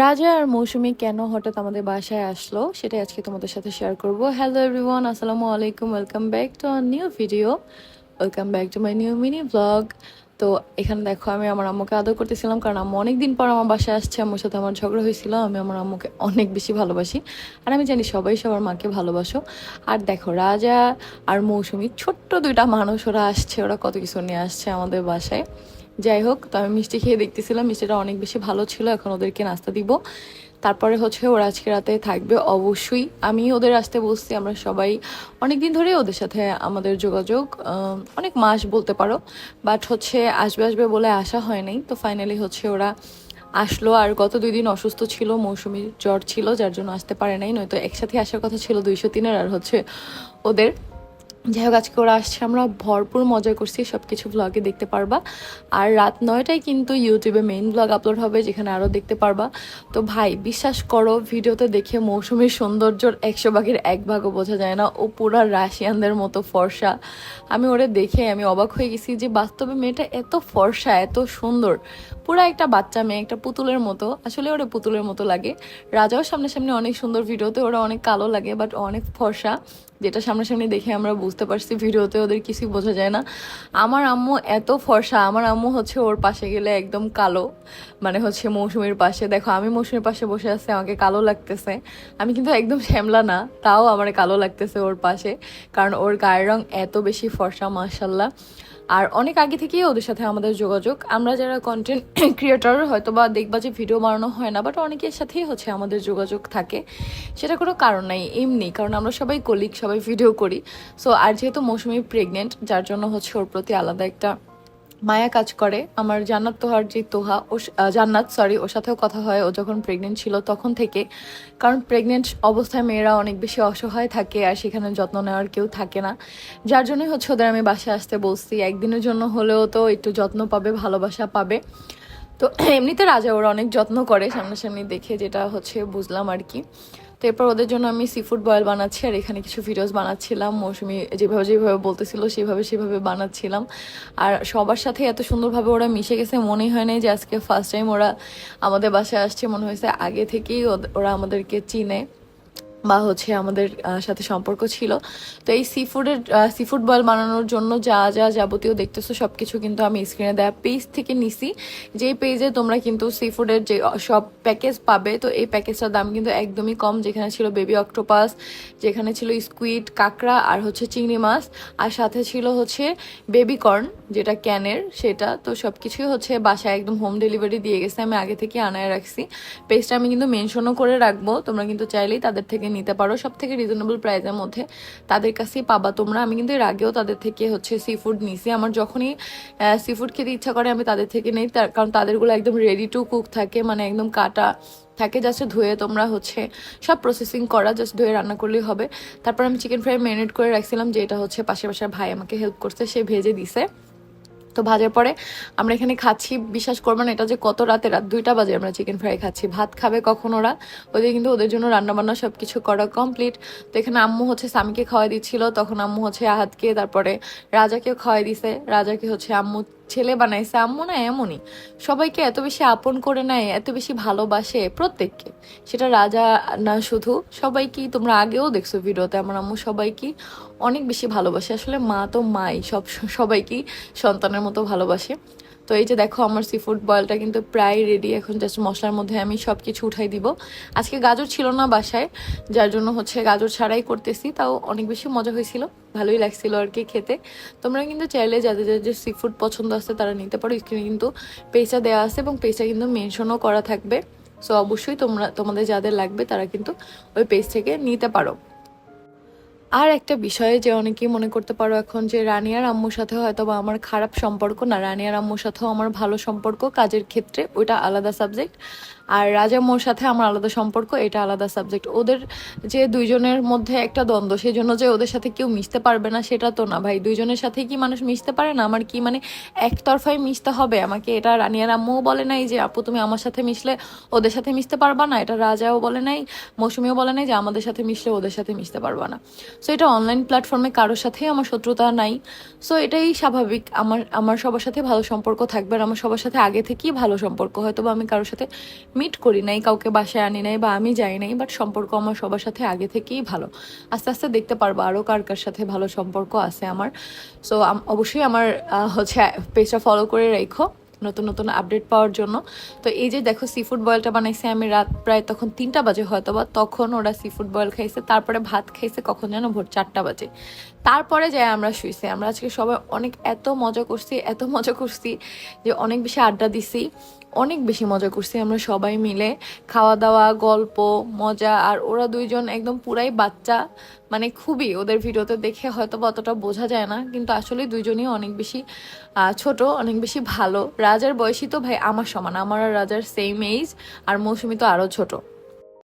রাজা আর মৌসুমি কেন হঠাৎ আমাদের বাসায় আসলো, সেটাই আজকে তোমাদের সাথে শেয়ার করব। হ্যালো এভরিওয়ান আসসালামু আলাইকুম welcome back to our new video welcome back to my new mini blog তো এখানে দেখো, আমি আমার আম্মুকে আদর করতেছিলাম, কারণ আম্মু অনেক দিন পর আমার বাসায় আসছে, আম্মুর সাথে আমার ঝগড়া হয়েছিল, আমি আমার আম্মুকে অনেক বেশি ভালোবাসি। আর আমি জানি সবাই সবার মাকে ভালোবাসো। আর দেখো, রাজা আর মৌসুমি ছোট্ট দুইটা মানুষ, ওরা আসছে, ওরা কত কিছু নিয়ে আসছে আমাদের বাসায়। যাই হোক, তো আমি মিষ্টি খেয়ে দেখতেছিলাম, মিষ্টিটা অনেক বেশি ভালো ছিল, এখন ওদেরকে নাস্তা দিব। তারপরে হচ্ছে ওরা আজকে রাতে থাকবে, অবশ্যই। আমি ওদের আসতে বলছি, আমরা সবাই অনেক দিন ধরেই ওদের সাথে আমাদের যোগাযোগ অনেক মাস বলতে পারো। বাট হচ্ছে আসবে আসবে বলে আসা হয় নাই। তো ফাইনালি হচ্ছে ওরা আসলো, আর গত দুই দিন অসুস্থ ছিল মৌসুমীর জ্বর ছিল, যার জন্য আসতে পারে নাই। নয়তো একসাথে আসার কথা ছিল দুইশো তিনের, আর হচ্ছে ওদের। যাই হোক আজকে ওরা আসছে। আমরা ভরপুর মজা করছি সব কিছু ব্লগে দেখতে পারবা। আর রাত নয়টায় কিন্তু ইউটিউবে মেইন ব্লগ আপলোড হবে, যেখানে আরও দেখতে পারবা। তো ভাই, বিশ্বাস করো, ভিডিওতে দেখে মৌসুমীর সৌন্দর্যর একশো ভাগের এক ভাগও বোঝা যায় না। ও পুরা রাশিয়ানদের মতো ফর্সা। আমি ওরে দেখে আমি অবাক হয়ে গেছি যে বাস্তবে মেয়েটা এত ফর্সা, এত সুন্দর। পুরা একটা বাচ্চা মেয়ে, একটা পুতুলের মতো। আসলে ওরা পুতুলের মতো লাগে। রাজাও সামনাসামনি অনেক সুন্দর ভিডিওতে, ওরা অনেক কালো লাগে বাট অনেক ফর্সা। যেটা সামনাসামনি দেখে আমরা বুঝতে পারছি, ভিডিওতে ওদের কিছুই বোঝা যায় না। আমার আম্মু এত ফর্সা, আমার আম্মু হচ্ছে ওর পাশে গেলে একদম কালো। মানে হচ্ছে মৌসুমির পাশে। দেখো, আমি মৌসুমির পাশে বসে আছি, আমাকে কালো লাগতেছে। আমি কিন্তু একদম শ্যামলা না, তাও আমার কালো লাগতেছে ওর পাশে। কারণ ওর গায়ের রং এত বেশি ফর্সা মার্শাল্লাহ আর অনেক আগে থেকেই ওদের সাথে আমাদের যোগাযোগ। আমরা যারা কন্টেন্ট ক্রিয়েটার হয়তো বা দেখবা যে ভিডিও বানানো হয় না বাট অনেকের সাথেই হচ্ছে আমাদের যোগাযোগ থাকে। সেটা কোনো কারণ নাই, এমনি, কারণ আমরা সবাই কলিগ সবাই ভিডিও করি। সো আর যেহেতু মৌসুমি প্রেগনেন্ট যার জন্য হচ্ছে ওর প্রতি আলাদা একটা মায়া কাজ করে। আমার জান্নাত তোহার যে তোহা, ও জান্নাত সরি ওর সাথেও কথা হয়। ও যখন প্রেগনেন্ট ছিল তখন থেকে। কারণ প্রেগনেন্ট অবস্থায় মেয়েরা অনেক বেশি অসহায় থাকে আর সেখানে যত্ন নেওয়ার কেউ থাকে না। যার জন্যই হচ্ছে ওদের আমি বাসায় আসতে বলছি। একদিনের জন্য হলেও তো একটু যত্ন পাবে, ভালোবাসা পাবে। তো এমনিতে রাজা ওরা অনেক যত্ন করে সামনাসামনি দেখে, যেটা হচ্ছে বুঝলাম আর কি। তো এরপর ওদের জন্য আমি সি ফুড বয়েল বানাচ্ছি, আর এখানে কিছু ভিডিওস বানাচ্ছিলাম, মৌসুমি যেভাবে যেভাবে বলতেছিল, সেভাবে সেভাবে বানাচ্ছিলাম। আর সবার সাথে এত সুন্দরভাবে ওরা মিশে গেছে মনে হয় নাই যে আজকে ফার্স্ট টাইম ওরা আমাদের বাসায় আসছে, মনে হয়েছে আগে থেকেই ওরা আমাদেরকে চিনে। বা হচ্ছে আমাদের সাথে সম্পর্ক ছিল। তো এই সি ফুডের সি ফুড বয়েল বানানোর জন্য যা যা যাবতীয় দেখতেছো সব কিছু কিন্তু আমি স্ক্রিনে দেওয়া পেজ থেকে নিছি। যেই পেজে তোমরা কিন্তু সি ফুডের যে সব প্যাকেজ পাবে, তো এই প্যাকেজটার দাম কিন্তু একদমই কম। যেখানে ছিল বেবি অক্টোপাস যেখানে ছিল স্কুইড কাঁকড়া আর হচ্ছে চিংড়ি মাছ। আর সাথে ছিল হচ্ছে বেবি কর্ন যেটা ক্যানের সেটা। তো সব কিছুই হচ্ছে বাসায় একদম হোম ডেলিভারি দিয়ে গেছে, আমি আগে থেকে আনায় রাখছি। পেজটা আমি কিন্তু মেনশনও করে রাখব, তোমরা কিন্তু চাইলেই তাদের থেকে নিতে পারো। সব থেকে রিজনেবল প্রাইসের মধ্যে তাদের কাছেই পাবা তোমরা। আমি কিন্তু এর আগেও তাদের থেকে হচ্ছে সি ফুড নিছি। আমার যখনই সি ফুড খেতে ইচ্ছা করে আমি তাদের থেকে নেই। তার, কারণ তাদেরগুলো একদম রেডি টু কুক থাকে মানে একদম কাটা থাকে। জাস্ট ধুয়ে তোমরা হচ্ছে সব প্রসেসিং করা জাস্ট ধুয়ে রান্না করলেই হবে। তারপর আমি চিকেন ফ্রাই ম্যারিনেট করে রাখছিলাম যে এটা হচ্ছে পাশে পাশে ভাই আমাকে হেল্প করছে, সে ভেজে দিছে। তো ভাজার পরে আমরা এখানে খাচ্ছি, বিশ্বাস করবেন এটা যে কত রাতে রাত দুইটা বাজে আমরা চিকেন ফ্রাই খাচ্ছি। ভাত খাবে কখন ওরা? ওদের কিন্তু ওদের জন্য রান্নাবান্না সব কিছু করা কমপ্লিট তো এখানে আম্মু হচ্ছে স্বামীকে খাওয়াই দিচ্ছিল, তখন আম্মু হচ্ছে আহাতকে, তারপরে রাজাকেও খাওয়াই দিছে। রাজাকে হচ্ছে আম্মু ছেলে বানাইছে, আম্মু না এমনই। সবাইকে এত বেশি আপন করে নেয়, এত বেশি ভালোবাসে প্রত্যেককে। সেটা রাজা না শুধু, সবাইকেই তোমরা আগেও দেখছ ভিডিওতে, আমার আম্মু সবাইকেই অনেক বেশি ভালোবাসে। আসলে মা তো মাই, সব, সবাইকেই সন্তানের মতো ভালোবাসে। তো এই যে দেখো আমার সি ফুড বয়েলটা কিন্তু প্রায় রেডি এখন জাস্ট মশলার মধ্যে আমি সব কিছু উঠাই দিব। আজকে গাজর ছিল না বাসায়, যার জন্য হচ্ছে গাজর ছাড়াই করতেছি, তাও অনেক বেশি মজা হয়েছিল, ভালোই লাগছিল আর কি খেতে। তোমরা কিন্তু চাইলে যাদের যাদের সি ফুড পছন্দ আছে তারা নিতে পারো, স্ক্রিনে কিন্তু পেজটা দেওয়া আছে এবং পেজটা কিন্তু মেনশনও করা থাকবে। সো অবশ্যই তোমরা, তোমাদের যাদের লাগবে তারা কিন্তু ওই পেজ থেকে নিতে পারো। আর একটা বিষয়ে যে অনেকেই মনে করতে পারো এখন যে রানিয়ার আম্মুর সাথে হয়তো বা আমার খারাপ সম্পর্ক না রানিয়ার আম্মুর সাথেও আমার ভালো সম্পর্ক কাজের ক্ষেত্রে ওইটা আলাদা সাবজেক্ট আর রাজা মোর সাথে আমার আলাদা সম্পর্ক, এটা আলাদা সাবজেক্ট ওদের যে দুইজনের মধ্যে একটা দ্বন্দ্ব সেই জন্য যে ওদের সাথে কেউ মিশতে পারবে না, সেটা তো না। ভাই, দুইজনের সাথে কি মানুষ মিশতে পারে না? আমার কি মানে একতরফাই মিশতে হবে? আমাকে এটা রানিয়ার আম্মুও বলে নাই যে, আপু, তুমি আমার সাথে মিশলে ওদের সাথে মিশতে পারবা না। এটা রাজাও বলে নাই, মৌসুমিও বলে নাই যে, আমাদের সাথে মিশলে ওদের সাথে মিশতে পারবা না। সো এটা অনলাইন প্ল্যাটফর্মে কারোর সাথেই আমার শত্রুতা নাই। সো এটাই স্বাভাবিক। আমার আমার সবার সাথে ভালো সম্পর্ক থাকবে আর আমার সবার সাথে আগে থেকেই ভালো সম্পর্ক। হয়তো বা আমি কারোর সাথে মিট করি নাই, কাউকে বাসায় আনি নাই বা আমি যাই নাই বাট সম্পর্ক আমার সবার সাথে আগে থেকেই ভালো। আস্তে আস্তে দেখতে পারব আরও কার কার সাথে ভালো সম্পর্ক আছে আমার। সো অবশ্যই আমার হচ্ছে পেজটা ফলো করে রেখো, নতুন নতুন আপডেট পাওয়ার জন্য। তো এই যে দেখো সি ফুড বয়েলটা বানাইছে আমি রাত প্রায় তখন তিনটা বাজে হয়তো বা তখন ওরা সি ফুড বয়েল খাইছে, তারপরে ভাত খাইছে কখন যেন ভোর চারটা বাজে। তারপরে যাই আমরা শুইছি। আমরা আজকে সবাই অনেক এত মজা করছি, এত মজা করছি যে অনেক বেশি আড্ডা দিছি, অনেক বেশি মজা করছি আমরা সবাই মিলে। খাওয়া দাওয়া গল্প, মজা আর ওরা দুইজন একদম পুরাই বাচ্চা মানে খুবই। ওদের ভিডিওতে দেখে হয়তো অতটা বোঝা যায় না, কিন্তু আসলে দুইজনই অনেক বেশি ছোট, অনেক বেশি ভালো। রাজার বয়সী তো ভাই আমার সমান। আমার আর রাজার সেম এজ আর মৌসুমি তো আরও ছোট।